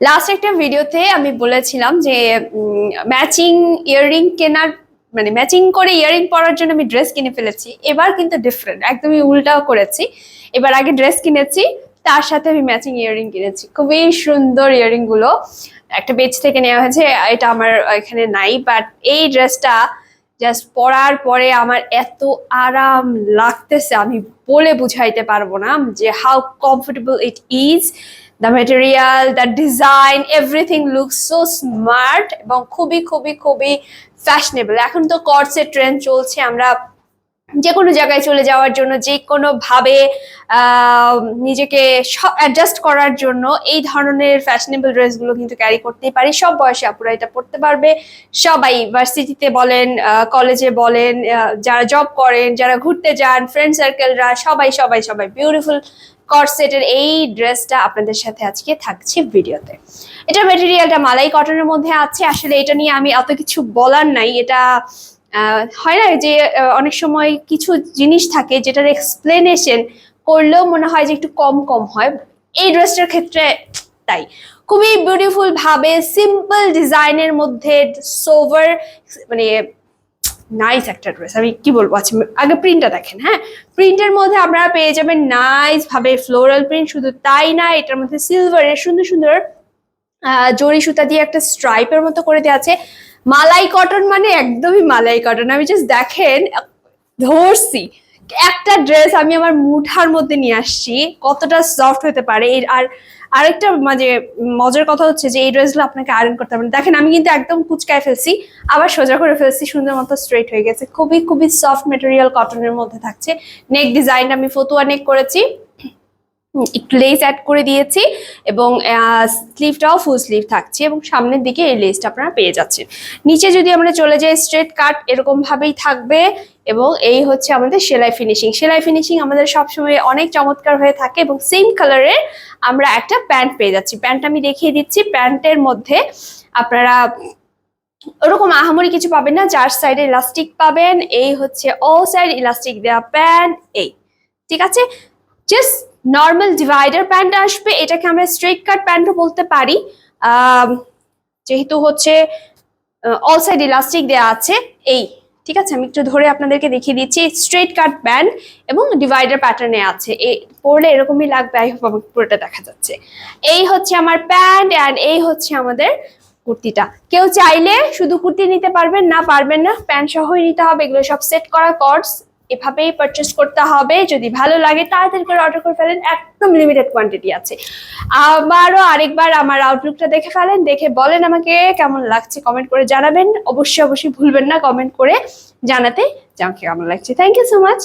Last একটা ভিডিওতে আমি বলেছিলাম যে ম্যাচিং ইয়াররিং কেনার মানে ম্যাচিং করে ইয়াররিং পরার জন্য আমি ড্রেস কিনে ফেলেছি। এবার কিন্তু ডিফারেন্ট একদমই উল্টাও করেছি। এবার আগে ড্রেস কিনেছি, তার সাথে আমি ম্যাচিং ইয়াররিং কিনেছি। খুবই সুন্দর ইয়াররিংগুলো। একটা বেচ থেকে নেওয়া হয়েছে, এটা আমার এখানে নাই বাট এই ড্রেসটা জাস্ট পরার পরে আমার এত আরাম লাগতেছে, আমি বলে বুঝাইতে পারব না যে how comfortable it is the material the design everything looks so smart এবং খুবই খুবই খুবই ফ্যাশনেবল এখন তো কর্সের ট্রেন্ড চলছে, আমরা যে কোনো জায়গায় চলে যাওয়ার জন্য যে কোনো ভাবে আহ, নিজেকে অ্যাডজাস্ট করার জন্য এই ধরনের ফ্যাশনেবল ড্রেসগুলো কিন্তু ক্যারি করতেই পারি। সব বয়সে আপুরা এটা পড়তে পারবে। সবাই ভার্সিটিতে বলেন কলেজে বলেন যারা জব করেন যারা ঘুরতে যান ফ্রেন্ড সার্কেলরা সবাই সবাই সবাই বিউটিফুল কর্সেটের এই ড্রেসটা আপনাদের সাথে আজকে থাকছে ভিডিওতে। এটা মেটেরিয়ালটা মালাই কটনের মধ্যে আছে। আসলে এটা নিয়ে আমি অত কিছু বলার নাই। এটা হয় না যে অনেক সময় কিছু জিনিস থাকে যেটার এক্সপ্লেনেশন করলেও মনে হয় যে একটু কম কম হয়। এই ড্রেসটার ক্ষেত্রে তাই। খুবই বিউটিফুল ভাবে সিম্পল ডিজাইনের মধ্যে সোভার মানে নাইস একটা ড্রেস আমি কি বলব? আচ্ছা আগে প্রিন্টটা দেখেন হ্যাঁ? প্রিন্টের মধ্যে আপনারা পেয়ে যাবেন নাইস ভাবে ফ্লোরাল প্রিন্ট শুধু তাই না, এটার মধ্যে সিলভারের সুন্দর সুন্দর জরি সুতা দিয়ে একটা স্ট্রাইপের মতো করে দেওয়া আছে। মালাই কটন মানে একদমই মালাই কটন আমি জাস্ট দেখেন, ধরছি। একটা ড্রেস আমি আমার মুঠার মধ্যে নিয়ে আসছি, কতটা সফট হতে পারে। আর আরেকটা মানে মজার কথা হচ্ছে যে, এই ড্রেসগুলো আপনাকে আয়রন করতে পারেন দেখেন, আমি কিন্তু একদম কুচকায় ফেলছি, আবার সোজা করে ফেলছি, সুন্দর মতো স্ট্রেট হয়ে গেছে। খুবই খুবই সফট মেটেরিয়াল কটনের মধ্যে থাকছে। নেক ডিজাইন আমি ফতুয়া নেক করেছি। একটু লেস অ্যাড করে দিয়েছি এবং স্লিভটাও ফুল স্লিভ থাকছে এবং সামনের দিকে এই লেসটা আপনারা পেয়ে যাচ্ছেন। নিচে যদি আমরা চলে যাই স্ট্রেট কাট এরকম ভাবেই থাকবে এবং এই হচ্ছে আমাদের সেলাই ফিনিশিং সেলাই ফিনিশিং আমাদের সবসময় অনেক চমৎকার হয়ে থাকে এবং সেম কালারের আমরা একটা প্যান্ট পেয়ে যাচ্ছি। প্যান্ট আমি দেখিয়ে দিচ্ছি। প্যান্টের মধ্যে আপনারা ওরকম আহামরি কিছু পাবেন না চার সাইডে ইলাস্টিক পাবেন। এই হচ্ছে ও সাইড ইলাস্টিক দেওয়া প্যান্ট এই। ঠিক আছে? জাস্ট নর্মাল ডিভাইডার প্যান্ট আসবে, এটাকে আমরা স্ট্রেট কাট প্যান্টও বলতে পারি। যেহেতু হচ্ছে অল সাইড ইলাস্টিক দেওয়া আছে, এই, ঠিক আছে? আমি একটু ধরে আপনাদেরকে দেখিয়ে দিচ্ছি স্ট্রেট কাট প্যান্ট এবং ডিভাইডার প্যাটার্নে আছে। এ পরলে এরকমই লাগবে আই হোপ আমার পুরোটা দেখা যাচ্ছে। এই হচ্ছে আমার প্যান্ট অ্যান্ড এই হচ্ছে আমাদের কুর্তিটা। কেউ চাইলে শুধু কুর্তি নিতে পারবেন, না পারবেন না প্যান্ট সহই নিতে হবে, এগুলো সব সেট করা কর্স এভাবেই পারচেস করতে হবে। যদি ভালো লাগে, তাড়াতাড়ি করে অর্ডার করে ফেলেন। একদম লিমিটেড কোয়ান্টিটি আছে। আবারও আরেকবার আমার আউটলুকটা দেখে ফেলেন, দেখে বলেন আমাকে কেমন লাগছে কমেন্ট করে জানাবেন। অবশ্যই অবশ্যই ভুলবেন না কমেন্ট করে জানাতে। যে আমাকে কেমন লাগছে। Thank you so much